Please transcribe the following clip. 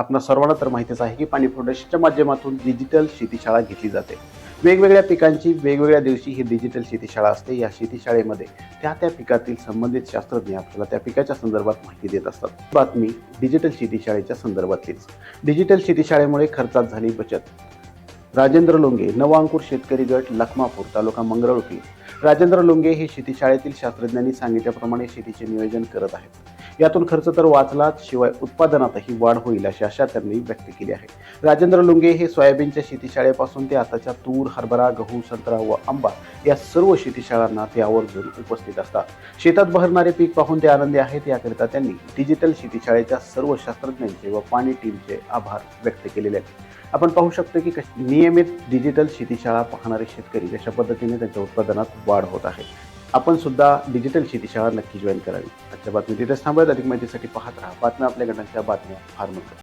आपणा सर्वांना तर माहितीच आहे की पाणी फाउंडेशनच्या माध्यमातून डिजिटल शेतीशाळा घेतली जाते. वेगवेगळ्या पिकांची वेगवेगळ्या दिवशी ही डिजिटल शेतीशाळा असते. या शेतीशाळेमध्ये त्या त्या पिकातील संबंधित शास्त्रज्ञ आपल्याला त्या पिकाच्या संदर्भात माहिती देत असतात. बातमी डिजिटल शेतीशाळेच्या संदर्भातलीच. डिजिटल शेतीशाळेमुळे खर्चात झाली बचत. राजेंद्र लोंगे नवांकुर शेतकरी गट लखमापूर तालुका मंगरुळपी राजेंद्र लोंगे हे शेतीशाळेतील शास्त्रज्ञांनी सांगितल्याप्रमाणे शेतीचे नियोजन करत आहेत. यातून खर्च तर वाचलाच शिवाय उत्पादनातही वाढ होईल अशी आशा त्यांनी व्यक्त केली आहे. राजेंद्र लुंगे हे सोयाबीनच्या शेतीशाळेपासून ते आताच्या तूर हरभरा गहू संत्रा व आंबा या सर्व शेतीशाळांना ते आवर्जून उपस्थित असतात. शेतात बहरणारे पीक पाहून ते आनंदी आहेत याकरिता त्यांनी डिजिटल शेतीशाळेच्या सर्व शास्त्रज्ञांचे व पाणी टीमचे आभार व्यक्त केलेले आहेत. आपण पाहू शकतो की नियमित डिजिटल शेतीशाळा पाहणारे शेतकरी कशा पद्धतीने त्यांच्या उत्पादनात वाढ होत आहे. आपण सुद्धा डिजिटल शेतीशाळा नक्की जॉईन करावी. आजच्या बातमी तिथेच थांबत अधिक माहितीसाठी पाहत राहा. बातम्या आपल्या गटांच्या बातम्या फार मोठ्या